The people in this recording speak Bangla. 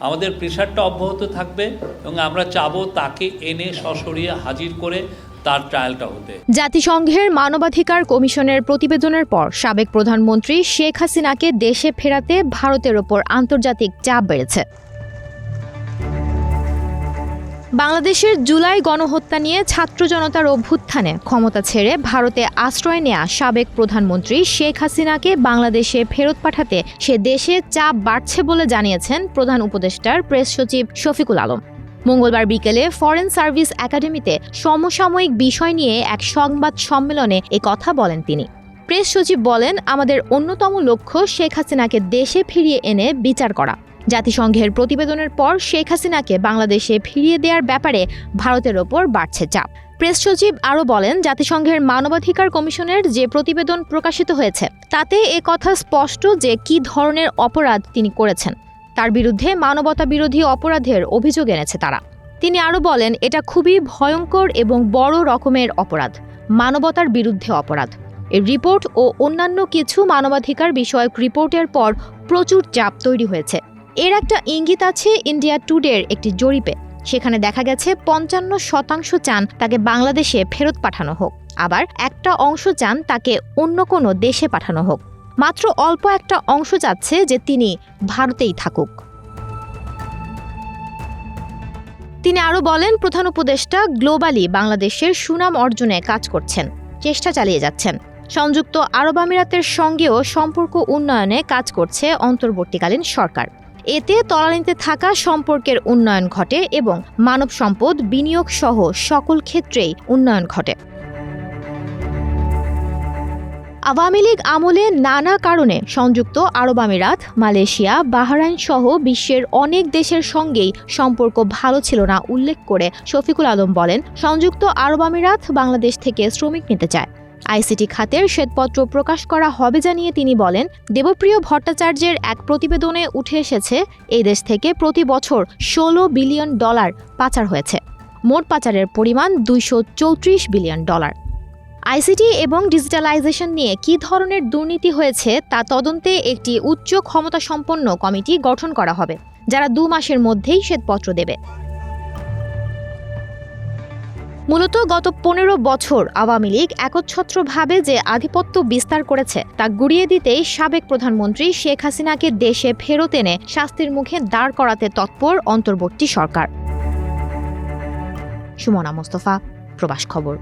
আমাদের প্রেশারটা অব্যাহত থাকবে এবং আমরা চাবো তাকে এনে সশরীরে হাজির করে তার ট্রায়ালটা হতে। জাতিসংঘের মানবাধিকার কমিশনের প্রতিবেদনের পর সাবেক প্রধানমন্ত্রী শেখ হাসিনাকে দেশে ফেরাতে ভারতের ওপর আন্তর্জাতিক চাপ বেড়েছে। বাংলাদেশের জুলাই গণহত্যা নিয়ে ছাত্র জনতার অভ্যুত্থানে ক্ষমতা ছেড়ে ভারতে আশ্রয় নেয়া সাবেক প্রধানমন্ত্রী শেখ হাসিনাকে বাংলাদেশে ফেরত পাঠাতে সে দেশে চাপ বাড়ছে বলে জানিয়েছেন প্রধান উপদেষ্টার প্রেস সচিব শফিকুল আলম। মঙ্গলবার বিকেলে ফরেন সার্ভিস একাডেমিতে সমসাময়িক বিষয় নিয়ে এক সংবাদ সম্মেলনে এ কথা বলেন তিনি। প্রেস সচিব বলেন, আমাদের অন্যতম লক্ষ্য শেখ হাসিনাকে দেশে ফিরিয়ে এনে বিচার করা। জাতিসংঘের প্রতিবেদনের পর শেখ হাসিনাকে বাংলাদেশে ফিরিয়ে দেওয়ার ব্যাপারে ভারতের ওপর বাড়ছে চাপ। প্রেস সচিব আরও বলেন, জাতিসংঘের মানবাধিকার কমিশনের যে প্রতিবেদন প্রকাশিত হয়েছে, তাতে এ কথা স্পষ্ট যে কী ধরনের অপরাধ তিনি করেছেন। তার বিরুদ্ধে মানবতা বিরোধী অপরাধের অভিযোগ এনেছে তারা। তিনি আরও বলেন, এটা খুবই ভয়ঙ্কর এবং বড় রকমের অপরাধ, মানবতার বিরুদ্ধে অপরাধ। এর রিপোর্ট ও অন্যান্য কিছু মানবাধিকার বিষয়ক রিপোর্টের পর প্রচুর চাপ তৈরি হয়েছে। এর একটা ইঙ্গিত আছে ইন্ডিয়া টুডের একটি জরিপে। সেখানে দেখা গেছে পঞ্চান্ন শতাংশ চান তাকে বাংলাদেশে ফেরত পাঠানো হোক। আবার একটা অংশ চান তাকে অন্য কোনো দেশে পাঠানো হোক। মাত্র অল্প একটা অংশ চাচ্ছে যে তিনি ভারতেই থাকুক। তিনি আরও বলেন, প্রধান উপদেষ্টা গ্লোবালি বাংলাদেশের সুনাম অর্জনে কাজ করছেন, চেষ্টা চালিয়ে যাচ্ছেন। সংযুক্ত আরব আমিরাতের সঙ্গেও সম্পর্ক উন্নয়নে কাজ করছে অন্তর্বর্তীকালীন সরকার। এতে তলানিতে থাকা সম্পর্কের উন্নয়ন ঘটে এবং মানব সম্পদ বিনিয়োগ সহ সকল ক্ষেত্রেই উন্নয়ন ঘটে। আওয়ামী লীগ আমলে নানা কারণে সংযুক্ত আরব আমিরাত, মালয়েশিয়া, বাহরাইন সহ বিশ্বের অনেক দেশের সঙ্গেই সম্পর্ক ভালো ছিল না, উল্লেখ করে শফিকুল আলম বলেন, সংযুক্ত আরব আমিরাত বাংলাদেশ থেকে শ্রমিক নিতে চায়। আইসিটি খাতের শ্বেতপত্র প্রকাশ করা হবে জানিয়ে তিনি বলেন, দেবপ্রিয় ভট্টাচার্যের এক প্রতিবেদনে উঠে এসেছে, এই দেশ থেকে প্রতি বছর ষোলো বিলিয়ন ডলার পাচার হয়েছে। মোট পাচারের পরিমাণ দুইশো চৌত্রিশ বিলিয়ন ডলার। আইসিটি এবং ডিজিটালাইজেশন নিয়ে কী ধরনের দুর্নীতি হয়েছে তা তদন্তে একটি উচ্চ ক্ষমতাসম্পন্ন কমিটি গঠন করা হবে, যারা দু মাসের মধ্যেই শ্বেতপত্র দেবে। মূলত গত পনেরো বছর আওয়ামী লীগ একচ্ছত্রভাবে যে আধিপত্য বিস্তার করেছে, তা গুড়িয়ে দিতেই সাবেক প্রধানমন্ত্রী শেখ হাসিনাকে দেশে ফেরত এনে শাস্তির মুখে দাঁড় করাতে তৎপর অন্তর্বর্তী সরকার। সুমনা মোস্তফা, প্রবাস খবর।